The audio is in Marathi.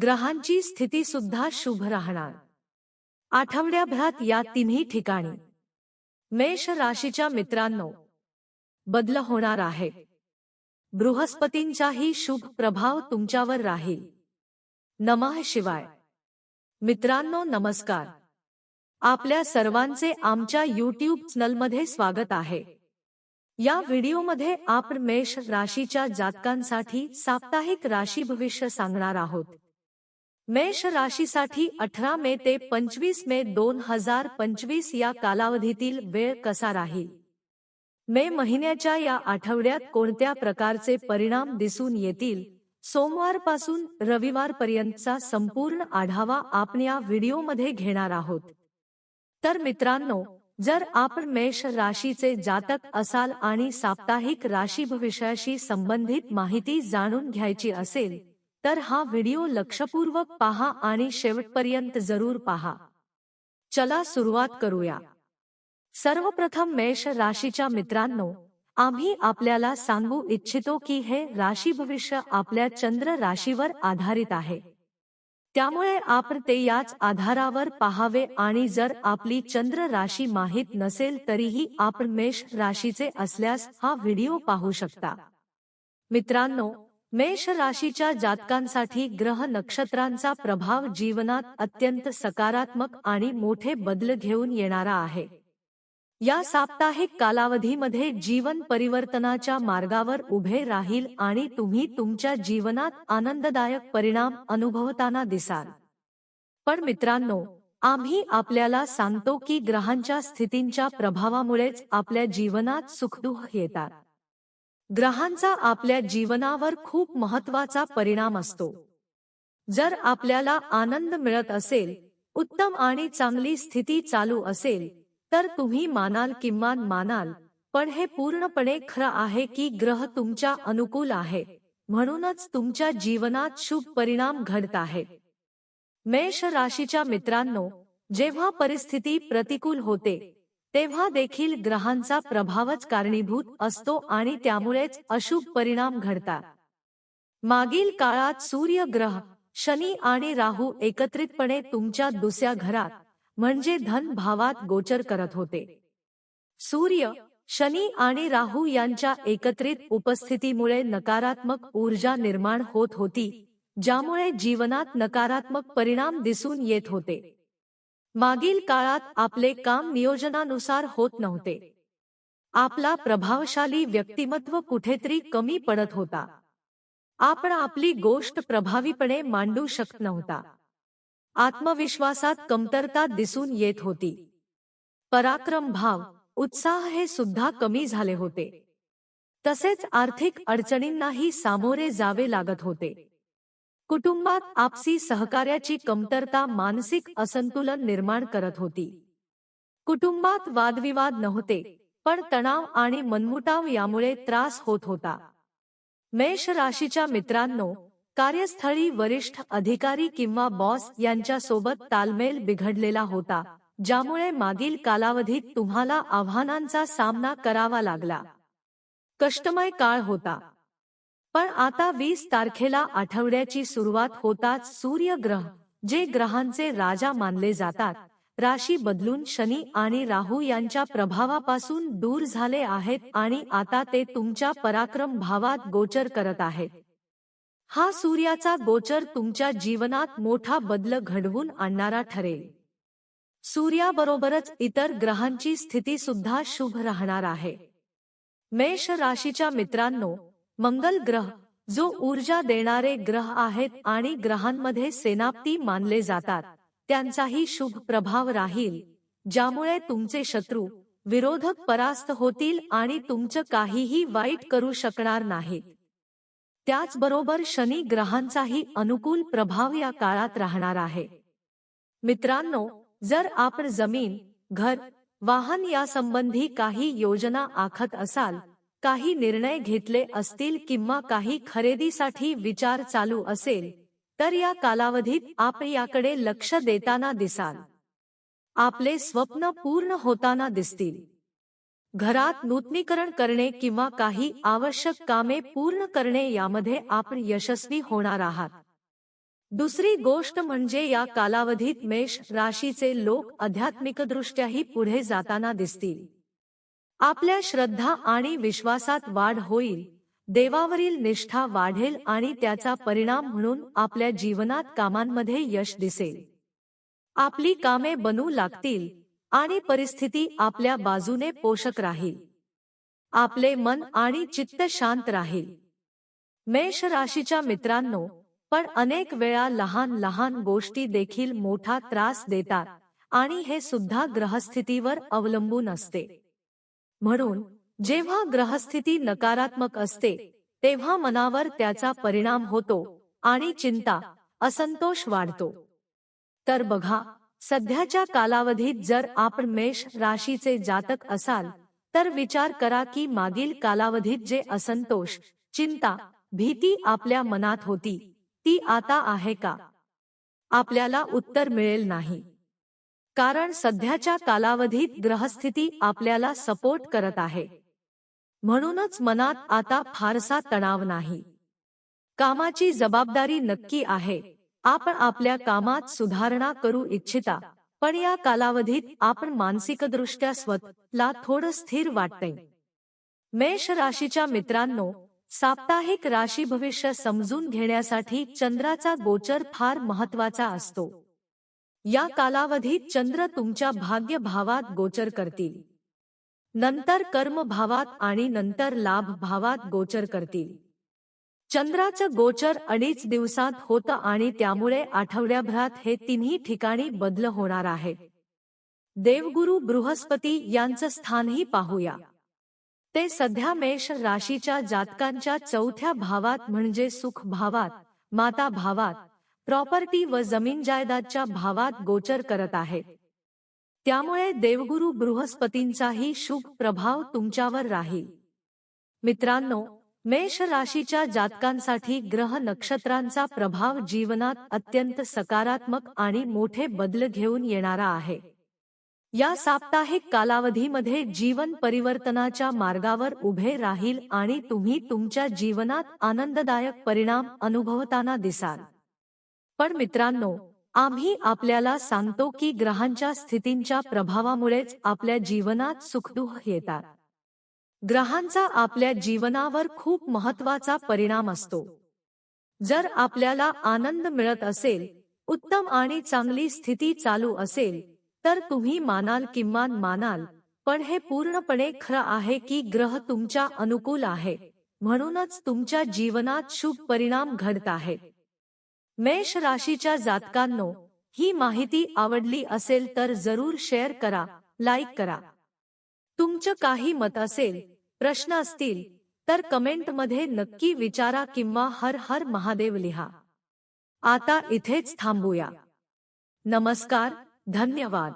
ग्रहांची स्थिती सुद्धा शुभ राहणार. आठवड्याभरात या तिन्ही ठिकाणी मेष राशीच्या मित्रांनो बदल होणार आहे. बृहस्पतींचाही शुभ प्रभाव तुमच्यावर राहील. नमः शिवाय. मित्रांनो नमस्कार. आपल्या सर्वांचे आमच्या यूट्यूब चॅनलमध्ये स्वागत आहे. या व्हिडिओमध्ये आपण मेष राशीच्या जातकांसाठी साप्ताहिक राशी भविष्य सांगणार आहोत. मेष राशीसाठी अठरा मे ते पंचवीस मे दोन हजार पंचवीस या कालावधीतील वेळ कसा राहील? मे महिन्याच्या या आठवड्यात कोणत्या प्रकारचे परिणाम दिसून येतील? सोमवारपासून रविवारपर्यंतचा संपूर्ण आढावा आपण या व्हिडिओमध्ये घेणार आहोत. तर मित्रांनो जर आपण मेष राशीचे जातक असाल आणि साप्ताहिक राशी भविष्याशी संबंधित माहिती जाणून घ्यायची असेल तर हा व्हिडिओ लक्षपूर्वक पहा आणि शेवटपर्यंत जरूर पहा. चला सुरुवात करूया. सर्वप्रथम मेष राशीच्या मित्रांनो आम्ही आपल्याला सांगू इच्छितो की हे राशी भविष्य आपल्या चंद्र राशीवर आधारित आहे. त्यामुळे आपण ते याच आधारावर पाहावे आणि जर आपली चंद्र राशी माहीत नसेल तरीही आपण मेष राशीचे असल्यास हा व्हिडिओ पाहू शकता. मित्रांनो मेष राशीच्या जातकांसाठी ग्रह नक्षत्रांचा प्रभाव जीवनात अत्यंत सकारात्मक आणि मोठे बदल घेऊन येणारा आहे. या साप्ताहिक कालावधीमध्ये जीवन परिवर्तनाच्या मार्गावर उभे राहील आणि तुम्ही तुमच्या जीवनात आनंददायक परिणाम अनुभवताना दिसाल. पण मित्रांनो आम्ही आपल्याला सांगतो की ग्रहांच्या स्थितींच्या प्रभावामुळेच आपल्या जीवनात सुखदुःख येतात. ग्रहांचा आपल्या जीवनावर खूप महत्त्वाचा परिणाम असतो. जर आपल्याला आनंद मिळत असेल उत्तम आणि चांगली स्थिती चालू असेल तर तुम्ही मानाल किमान मानाल पण हे पूर्णपणे खरं आहे की ग्रह तुमच्या अनुकूल आहे म्हणूनच तुमच्या जीवनात शुभ परिणाम घडत आहे मेष राशीच्या मित्रांनो जेव्हा परिस्थिती प्रतिकूल होते तेव्हा देखील ग्रहांचा प्रभावच कारणीभूत असतो आणि त्यामुळेच अशुभ परिणाम घडतात. मागील काळात सूर्य ग्रह शनी आणि राहू एकत्रितपणे तुमच्या दुसऱ्या घरात म्हणजे धन भावात गोचर करत होते. सूर्य शनी आणि राहू यांच्या एकत्रित उपस्थितीमुळे नकारात्मक ऊर्जा निर्माण होत होती ज्यामुळे जीवनात नकारात्मक परिणाम दिसून येत होते. मागील काळात आपले काम नियोजनानुसार होत नव्हते. आपला प्रभावशाली व्यक्तिमत्व कुठेतरी कमी पडत होता. आपण आपली गोष्ट प्रभावीपणे मांडू शकत नव्हता. आत्मविश्वासात कमतरता दिसून येत होती. पराक्रम भाव उत्साह हे सुद्धा कमी झाले होते. तसेच आर्थिक अडचणींनाही सामोरे जावे लागत होते. कुटुंबात आपसी सहकार्याची कमतरता मानसिक असंतुलन निर्माण करत होती. कुटुंबात वादविवाद नव्हते पण तणाव आणि मनमुटाव यामुळे त्रास होत होता. मेष राशीच्या मित्रांनो कार्यस्थळी वरिष्ठ अधिकारी किंवा बॉस यांच्यासोबत तालमेल बिघडलेला होता ज्यामुळे मागील कालावधीत तुम्हाला आव्हानांचा सामना करावा लागला. कष्टमय काळ होता. पण आता वीस तारखेला आठवड्याची सुरुवात होताच सूर्यग्रह जे ग्रहांचे राजा मानले जातात राशी बदलून शनी आणि राहू यांच्या प्रभावापासून दूर झाले आहेत आणि आता ते तुमच्या पराक्रम भावात गोचर करत आहेत. हा सूर्याचा गोचर तुमच्या जीवनात मोठा बदल घडवून आणणारा ठरेल. सूर्याबरोबरच इतर ग्रहांची स्थिती सुद्धा शुभ राहणार आहे. मेष राशीच्या मित्रांनो मंगल ग्रह जो ऊर्जा देणारे ग्रह आहेत आणि ग्रहांमध्ये सेनापती मानले जातात. त्यांचाही शुभ प्रभाव राहील. ज्यामुळे तुमचे शत्रू विरोधक परास्त होतील आणि तुमचं काहीही वाईट करू शकणार नाहीत. त्याचबरोबर शनी ग्रहांचाही अनुकूल प्रभाव या काळात राहणार आहे. मित्रांनो जर आपण जमीन घर वाहन यासंबंधी काही योजना आखत असाल काही निर्णय घेतले असतील किंवा काही खरेदीसाठी विचार चालू असेल तर या कालावधीत आपण याकडे लक्ष देताना दिसाल. आपले स्वप्न पूर्ण होताना दिसतील. घरात नूतनीकरण करणे किंवा काही आवश्यक कामे पूर्ण करणे यामध्ये आपण यशस्वी होणार आहात. दुसरी गोष्ट म्हणजे या कालावधीत मेष राशीचे लोक आध्यात्मिकदृष्ट्याही पुढे जाताना दिसतील. आपल्या श्रद्धा आणि विश्वासात वाढ होईल. देवावरील निष्ठा वाढेल आणि त्याचा परिणाम म्हणून आपल्या जीवनात कामांमध्ये यश दिसेल. आपली कामे बनू लागतील आणि परिस्थिती आपल्या बाजूने पोषक राहील. आपले मन आणि चित्त शांत राहील. मेष राशीच्या मित्रांनो पण अनेक वेळा लहान लहान गोष्टी देखील मोठा त्रास देतात आणि हे सुद्धा ग्रहस्थितीवर अवलंबून असते. म्हणून जेव्हा ग्रहस्थिती नकारात्मक असते तेव्हा मनावर त्याचा परिणाम होतो आणि चिंता असंतोष वाढतो. तर बघा सध्याच्या कालावधीत जर आपण मेष राशीचे जातक असाल तर विचार करा की मागील कालावधीत जे असंतोष चिंता भीती आपल्या मनात होती ती आता आहे का? आपल्याला उत्तर मिळेल नाही. कारण सध्याच्या कालावधीत ग्रहस्थिती आपल्याला सपोर्ट करत आहे. म्हणूनच मनात आता फारसा तणाव नाही. कामाची जबाबदारी नक्की आहे. आपण आपल्या कामात सुधारणा करू इच्छिता पण या कालावधीत आपण मानसिकदृष्ट्या स्वतःला थोडं स्थिर वाटते मेष राशीच्या मित्रांनो साप्ताहिक राशी भविष्य समजून घेण्यासाठी चंद्राचा गोचर फार महत्त्वाचा असतो. या कालावधीत चंद्र तुमच्या भाग्य भावात गोचर करतील. नंतर कर्म भावात आणि नंतर लाभ भावात गोचर करतील. चंद्राचं गोचर अडीच दिवसात होतं आणि त्यामुळे आठवड्याभरात हे तिन्ही ठिकाणी बदल होणार आहे देवगुरु बृहस्पती यांचं स्थानही पाहूया. ते सध्या मेष राशीच्या जातकांच्या चौथ्या भावात म्हणजे सुख भावात माता भावात प्रॉपर्टी व जमीन जायदादच्या भावात गोचर करत आहेत. त्यामुळे देवगुरु बृहस्पतींचाही शुभ प्रभाव तुमच्यावर राहील. मित्रांनो मेष राशीच्या जातकांसाठी ग्रह नक्षत्रांचा प्रभाव जीवनात अत्यंत सकारात्मक आणि मोठे बदल घेऊन येणारा आहे. या साप्ताहिक कालावधीमध्ये जीवन परिवर्तनाच्या मार्गावर उभे राहील आणि तुम्ही तुमच्या जीवनात आनंददायक परिणाम अनुभवताना दिसाल. पण मित्रांनो आम्ही आपल्याला सांगतो की ग्रहांच्या स्थितींच्या प्रभावामुळेच आपल्या जीवनात सुखदुःख येतात. ग्रहांचा आपल्या जीवनावर खूप महत्त्वाचा परिणाम असतो. जर आपल्याला आनंद मिळत असेल उत्तम आणि चांगली स्थिती चालू असेल तर तुम्ही मानाल किंवा मानाल पण हे पूर्णपणे खरं आहे की ग्रह तुमच्या अनुकूल आहे म्हणूनच तुमच्या जीवनात शुभ परिणाम घडत आहेत. मेष राशीच्या जातकांनो ही माहिती आवडली असेल तर जरूर शेअर करा लाईक करा. तुमचं काही मत असेल प्रश्न असतील तर कमेंटमध्ये नक्की विचारा किंवा हर हर महादेव लिहा. आता इथेच थांबूया. नमस्कार धन्यवाद.